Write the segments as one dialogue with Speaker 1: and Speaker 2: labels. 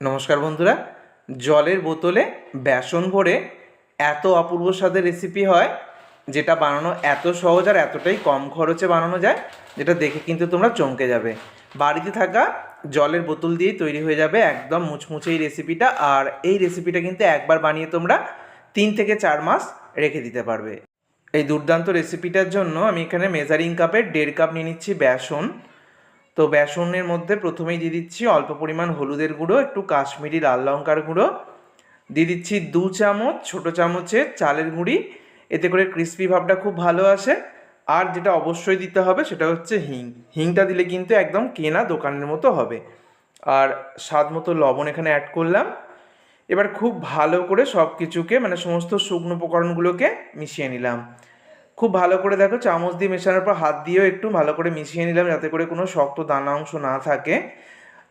Speaker 1: নমস্কার বন্ধুরা, জলের বোতলে বেসন ভরে এত অপূর্ব স্বাদের রেসিপি হয়, যেটা বানানো এত সহজ আর এতটাই কম খরচে বানানো যায়, যেটা দেখে কিন্তু তোমরা চমকে যাবে। বাড়িতে থাকা জলের বোতল দিয়েই তৈরি হয়ে যাবে একদম মুচমুচে এই রেসিপিটা আর এই রেসিপিটা কিন্তু একবার বানিয়ে তোমরা তিন থেকে চার মাস রেখে দিতে পারবে। এই দুর্দান্ত রেসিপিটার জন্য আমি এখানে মেজারিং কাপের দেড় কাপ নিয়ে নিচ্ছি বেসন। তো বেসনের মধ্যে প্রথমেই দিয়ে দিচ্ছি অল্প পরিমাণ হলুদের গুঁড়ো, একটু কাশ্মীরি লাল লঙ্কার গুঁড়ো। দিয়ে দিচ্ছি দু চামচ ছোট চামচের চালের গুঁড়ি, এতে করে ক্রিস্পি ভাবটা খুব ভালো আসে। আর যেটা অবশ্যই দিতে হবে সেটা হচ্ছে হিং। হিংটা দিলে কিন্তু একদম কেনা দোকানের মতো হবে। আর স্বাদ মতো লবণ এখানে অ্যাড করলাম। এবার খুব ভালো করে সব কিছুকে মানে সমস্ত শুকনো উপকরণগুলোকে মিশিয়ে নিলাম। খুব ভালো করে দেখো চামচ দিয়ে মেশানোর পর হাত দিয়েও একটু ভালো করে মিশিয়ে নিলাম যাতে করে কোনো শক্ত দানা অংশ না থাকে।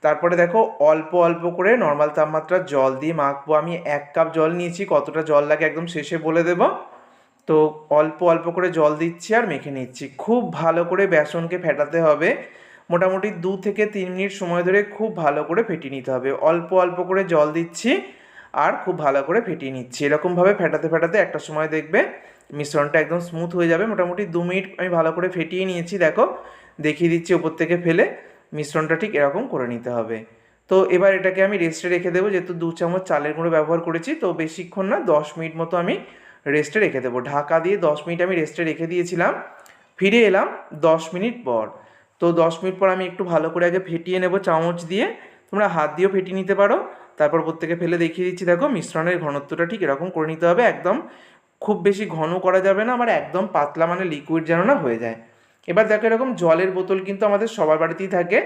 Speaker 1: তারপরে দেখো অল্প অল্প করে নর্মাল তাপমাত্রার জল দিয়ে মাখবো। আমি এক কাপ জল নিয়েছি, কতটা জল লাগে একদম শেষে বলে দেবো। তো অল্প অল্প করে জল দিচ্ছি আর মেখে নিচ্ছি। খুব ভালো করে বেসনকে ফেটাতে হবে। মোটামুটি দু থেকে তিন মিনিট সময় ধরে খুব ভালো করে ফেটিয়ে নিতে হবে। অল্প অল্প করে জল দিচ্ছি আর খুব ভালো করে ফেটিয়ে নিচ্ছি। এরকমভাবে ফেটাতে ফেটাতে একটা সময় দেখবে মিশ্রণটা একদম স্মুথ হয়ে যাবে। মোটামুটি দু মিনিট আমি ভালো করে ফেটিয়ে নিয়েছি, দেখো। দেখিয়ে দিচ্ছি ওপর থেকে ফেলে। মিশ্রণটা ঠিক এরকম করে নিতে হবে। তো এবার এটাকে আমি রেস্টে রেখে দেবো। যেহেতু দু চামচ চালের গুঁড়ো ব্যবহার করেছি, তো বেশিক্ষণ না, দশ মিনিট মতো আমি রেস্টে রেখে দেবো। ঢাকা দিয়ে দশ মিনিট আমি রেস্টে রেখে দিয়েছিলাম। ফিরে এলাম দশ মিনিট পর। তো দশ মিনিট পর আমি একটু ভালো করে আগে ফেটিয়ে নেব চামচ দিয়ে। তোমরা হাত দিয়েও ফেটিয়ে নিতে পারো। তারপর প্রত্যেকে ফেলে দেখিয়ে দিচ্ছি, দেখো। মিশ্রণের ঘনত্বটা ঠিক এরকম করে নিতে হবে, একদম খুব বেশি ঘন করা যাবে না, আমার একদম পাতলা মানে লিকুইড যেন না হয়ে যায়। এবার দেখো এরকম জলের বোতল কিন্তু আমাদের সবার বাড়িতেই থাকে।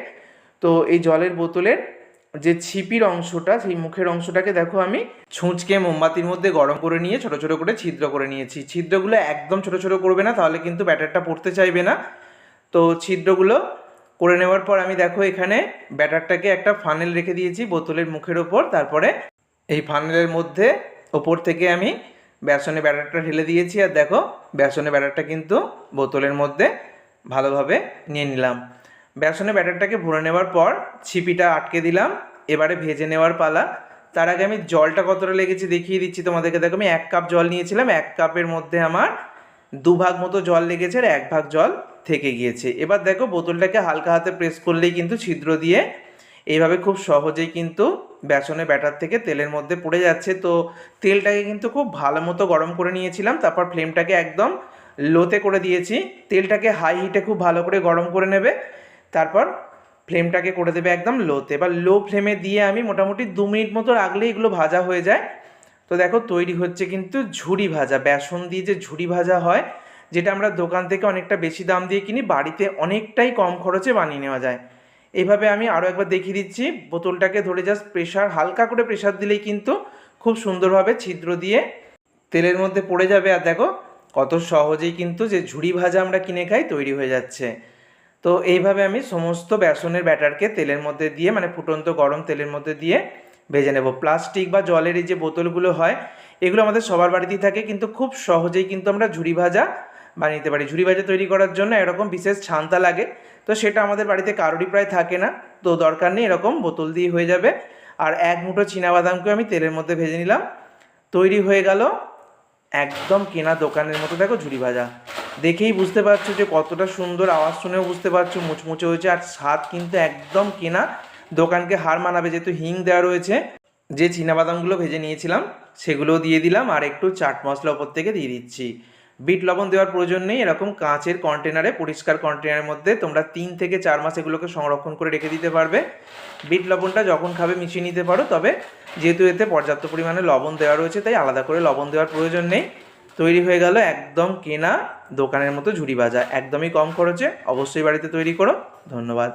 Speaker 1: তো এই জলের বোতলের যে ছিপির অংশটা, সেই মুখের অংশটাকে দেখো আমি ছুঁচকে মোমবাতির মধ্যে গরম করে নিয়ে ছোট ছোট করে ছিদ্র করে নিয়েছি। ছিদ্রগুলো একদম ছোট ছোট করবে না, তাহলে কিন্তু ব্যাটারটা পড়তে চাইবে না। তো ছিদ্রগুলো করে নেওয়ার পর আমি দেখো এখানে ব্যাটারটাকে একটা ফানেল রেখে দিয়েছি বোতলের মুখের ওপর। তারপরে এই ফানেলের মধ্যে ওপর থেকে আমি বেসনে ব্যাটারটা ঢেলে দিয়েছি আর দেখো, বেসনে ব্যাটারটা কিন্তু বোতলের মধ্যে ভালোভাবে নিয়ে নিলাম। বেসনে ব্যাটারটাকে ভরে নেওয়ার পর ছিপিটা আটকে দিলাম, এবারে ভেজে নেওয়ার পালা। তার আগে আমি জলটা কতটা লেগেছে দেখিয়ে দিচ্ছি তোমাদেরকে। দেখো, আমি এক কাপ জল নিয়েছিলাম, এক কাপের মধ্যে আমার দুভাগ মতো জল লেগেছে আর এক ভাগ জল থেকে গিয়েছে। এবার দেখো, বোতলটাকে হালকা হাতে প্রেস করলেই কিন্তু ছিদ্র দিয়ে, এইভাবে খুব সহজেই কিন্তু বেসনের ব্যাটার থেকে তেলের মধ্যে পড়ে যাচ্ছে। তো তেলটাকে কিন্তু খুব ভালো মতো গরম করে নিয়েছিলাম, তারপর ফ্লেমটাকে একদম লোতে করে দিয়েছি। তেলটাকে হাই হিটে খুব ভালো করে গরম করে নেবে, তারপর ফ্লেমটাকে করে দেবে একদম লোতে। এবার লো ফ্লেমে দিয়ে আমি মোটামুটি দু মিনিট মতো রাখলেই এগুলো ভাজা হয়ে যায়। তো দেখো তৈরি হচ্ছে কিন্তু ঝুড়ি ভাজা, বেসন দিয়ে যে ঝুড়ি ভাজা হয়, যেটা আমরা দোকান থেকে অনেকটা বেশি দাম দিয়ে কিনি, বাড়িতে অনেকটাই কম খরচে বানিয়ে নেওয়া যায়। এইভাবে আমি আরও একবার দেখিয়ে দিচ্ছি। বোতলটাকে ধরে জাস্ট প্রেশার হালকা করে প্রেশার দিলেই কিন্তু খুব সুন্দরভাবে ছিদ্র দিয়ে তেলের মধ্যে পড়ে যাবে। আর দেখো, কত সহজেই কিন্তু যে ঝুড়ি ভাজা আমরা কিনে খাই তৈরি হয়ে যাচ্ছে। তো এইভাবে আমি সমস্ত বেসনের ব্যাটারকে তেলের মধ্যে দিয়ে মানে ফুটন্ত গরম তেলের মধ্যে দিয়ে ভেজে নেব। প্লাস্টিক বা জলের এই যে বোতলগুলো হয়, এগুলো আমাদের সবার বাড়িতেই থাকে, কিন্তু খুব সহজেই কিন্তু আমরা ঝুড়ি ভাজা বানিয়ে নিতে পারি। ঝুড়ি ভাজা তৈরি করার জন্য এরকম বিশেষ ছান্তা লাগে, তো সেটা আমাদের বাড়িতে কারোরই প্রায় থাকে না, তো দরকার নেই এরকম বোতল দিয়ে হয়ে যাবে। আর এক মুঠো বাদামকে আমি তেলের মধ্যে ভেজে নিলাম, তৈরি হয়ে গেল একদম কেনা দোকানের মতো। দেখো ঝুড়ি ভাজা, দেখেই বুঝতে পারছ যে কতটা সুন্দর, আওয়াজ শুনেও বুঝতে পারছ মুচমুচে হয়েছে, আর স্বাদ কিন্তু একদম কেনা দোকানকে হার মানাবে, যেহেতু হিং দেওয়া রয়েছে। যে বাদামগুলো ভেজে নিয়েছিলাম, সেগুলোও দিয়ে দিলাম, আর একটু চাট মশলা ওপর থেকে দিয়ে দিচ্ছি। বিট লবণ দেওয়ার প্রয়োজন নেই, এরকম কাঁচের কন্টেনারে পরিষ্কার কন্টেনারের মধ্যে তোমরা তিন থেকে চার মাস এগুলোকে সংরক্ষণ করে রেখে দিতে পারবে। বিট লবণটা যখন খাবে মিশিয়ে নিতে পারো, তবে যেহেতু এতে পর্যাপ্ত পরিমাণে লবণ দেওয়া রয়েছে, তাই আলাদা করে লবণ দেওয়ার প্রয়োজন নেই। তৈরি হয়ে গেল একদম কেনা দোকানের মতো ঝুড়ি ভাজা একদমই কম খরচে অবশ্যই বাড়িতে তৈরি করো। ধন্যবাদ।